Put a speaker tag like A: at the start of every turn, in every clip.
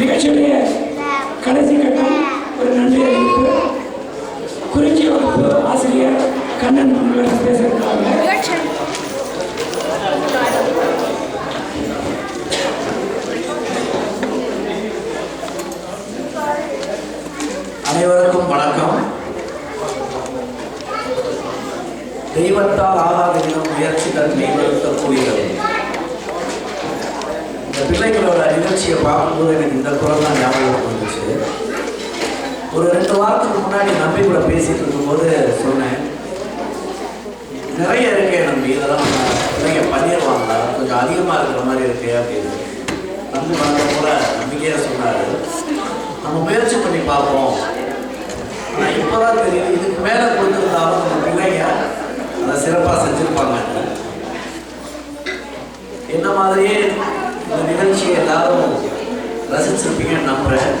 A: நிகழ்ச்சியுடைய கடைசி கட்டம் ஒரு நன்றி அறிவிப்பு. குறிஞ்சி வகுப்பு ஆசிரியர் கண்ணன் அவர்கள் பேச இருக்கிறாங்க
B: அனைவருக்கும் வணக்கம். தெய்வத்தால் ஆகாத விதம் முயற்சிகள் மேம்படுத்தக்கூடியது. இந்த பிள்ளைகளோட நிகழ்ச்சியை பார்க்கும்போது எனக்கு இந்த குரல் தான் ஞாபகம் வந்துச்சு. ஒரு ரெண்டு வாரத்துக்கு முன்னாடி நம்பி கூட பேசிட்டு இருக்கும்போது சொன்னேன் நிறைய இருக்கே நம்பி இதெல்லாம் பிள்ளைங்க பண்ணிடுவாங்களா? கொஞ்சம் அதிகமாக இருக்கிற மாதிரி இருக்கு அப்படின்னு. நம்பி வந்த கூட நம்பிக்கையாக சொன்னார். நம்ம முயற்சி பண்ணி பார்ப்போம். ஆனால் இப்போதான் தெரியும் இதுக்கு மேலே கொடுத்துருந்தாலும் நம்ம பிள்ளைங்க அதை சிறப்பாக செஞ்சுருப்பாங்க என்ன மாதிரியே இந்த நிகழ்ச்சியை எல்லாரும் ரசிச்சிருப்பீங்கன்னு நம்புகிறேன்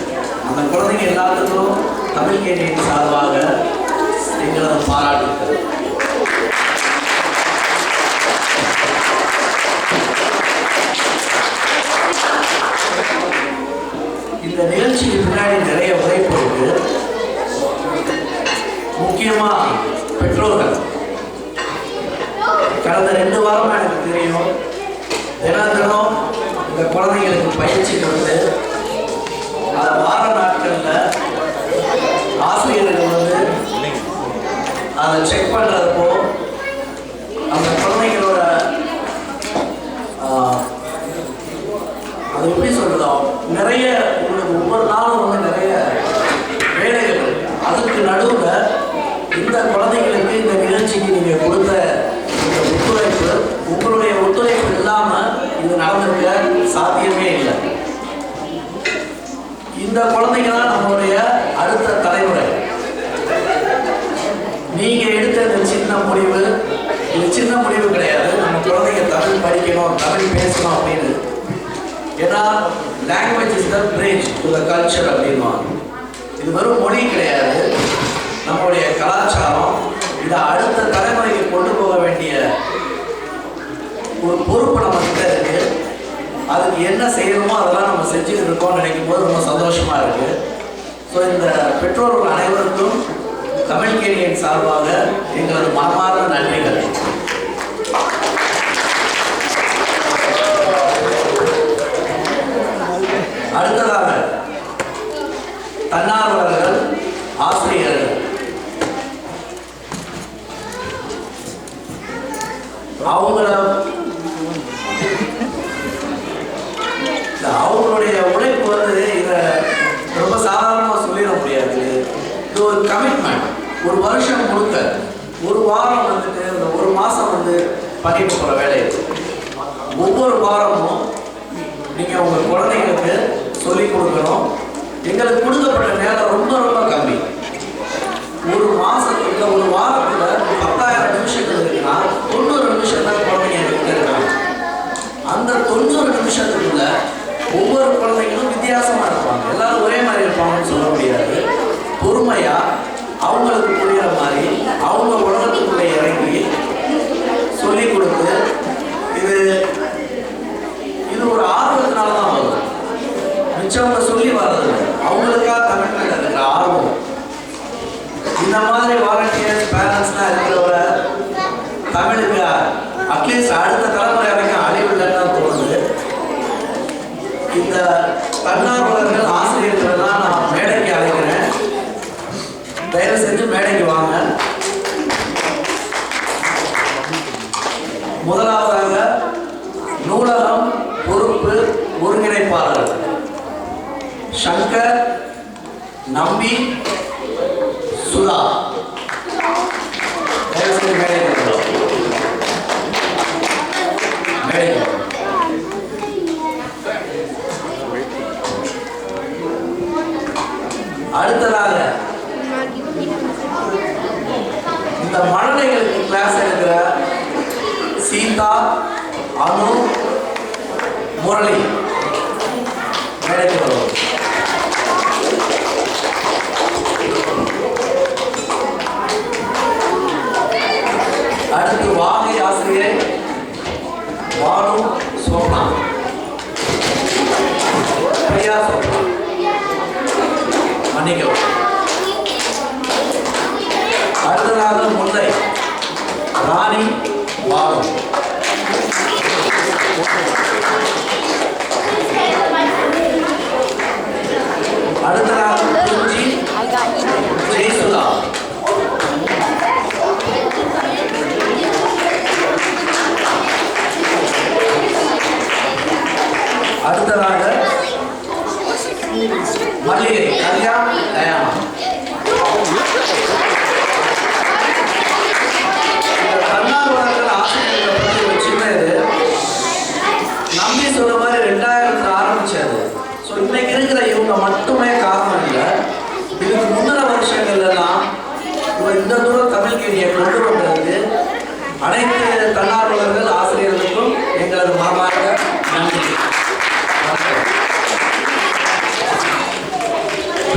B: அந்த குழந்தைங்க எல்லாத்துக்கும் தமிழ் கேணியின் சார்பாக எங்களது பாராட்டு இந்த நிகழ்ச்சிக்கு பின்னாடி நிறைய உழைப்பு இருக்கு. முக்கியமாக பெற்றோர்கள். கடந்த ரெண்டு வாரமாக எனக்கு தெரியும். தினம் தினம் இந்த குழந்தைங்களுக்கு பயிற்சி கொடுத்து அந்த வார நாட்களில் ஆசிரியர்கள் வந்து அதை செக் பண்ணுறப்போ அந்த குழந்தைங்களோட ஆஹ், அது எப்படி சொல்றதோ நிறைய உங்களுக்கு ஒவ்வொரு நாளும் வந்து நிறைய வேலைகள் இருக்கு. அதுக்கு நடுவுல இந்த குழந்தைங்களுக்கு இந்த நிகழ்ச்சிக்கு நீங்க கொடுத்த இந்த ஒத்துழைப்பு உங்களுடைய ஒத்துழைப்பு இல்லாம இது நடந்திருக்க சாத்தியமே இல்லை இந்த குழந்தைங்க தான் நம்மளுடைய அடுத்த தலைமுறை. நீங்க எடுத்த இந்த சின்ன முடிவு இது சின்ன முடிவு கிடையாது. நம்ம குழந்தைங்க தமிழ் படிக்கணும் தமிழ் பேசணும் அப்படின்னு. ஏன்னா language is the bridge to the culture அப்படின்வாங்க இது வெறும் மொழி கிடையாது. நம்மளுடைய கலாச்சாரம் இதை அடுத்த தலைமுறைக்கு கொண்டு போக வேண்டிய ஒரு பொறுப்பு அதுக்கு என்ன செய்யணுமோ அதெல்லாம் நம்ம செஞ்சுட்டு இருக்கோம்னு நினைக்கும் போது ரொம்ப சந்தோஷமா இருக்கு. ஸோ இந்த பெற்றோர்கள் அனைவருக்கும் தமிழ் கேணியின் சார்பாக எங்களது மனமார்ந்த நன்றிகள். அடுத்ததாக தன்னார்வலர்கள் ஆசிரியர்கள். அவங்கள இல்ல, அவங்களுடைய உழைப்பு வந்து இதை ரொம்ப சாதாரணமாக சொல்லிட முடியாது இது ஒரு கமிட்மெண்ட் ஒரு வருஷம் முழுக்க ஒரு வாரம் வந்துட்டு இந்த ஒரு மாதம் வந்து பண்ணிட்டு போகிற வேலை ஒவ்வொரு வாரமும் நீங்கள் உங்கள் குழந்தைங்களுக்கு சொல்லிக் கொடுக்கணும். எங்களுக்கு கொடுக்கப்பட்ட நேரம் ரொம்ப ரொம்ப கம்மி. ஒரு மாதம் அட்லீஸ்ட் அடுத்த தலைமுறை வரைக்கும் அழிவில்லைன்னு தான் தோணுது. இந்த தன்னார்வலர்கள் ஆசிரியர்கள் நான் மேடைக்கு அழைக்கிறேன். தயவு செஞ்சு மேடைக்கு வாங்க. முதலாவதாக நூலகம் பொறுப்பு ஒருங்கிணைப்பாளர் சங்கர் நம்பி இந்த மழலைகளுக்கு கிளாஸ் எடுக்கிற சீதா அனு முரளி. மேடைக்கு வருவோம் அடுத்து வாகை ஆசிரியர் வானு Sona Priya Sona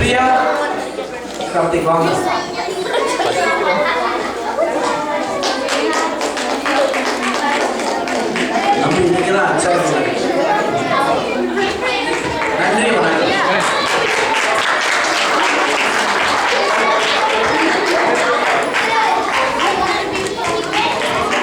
B: Julia cantik banget. Tapi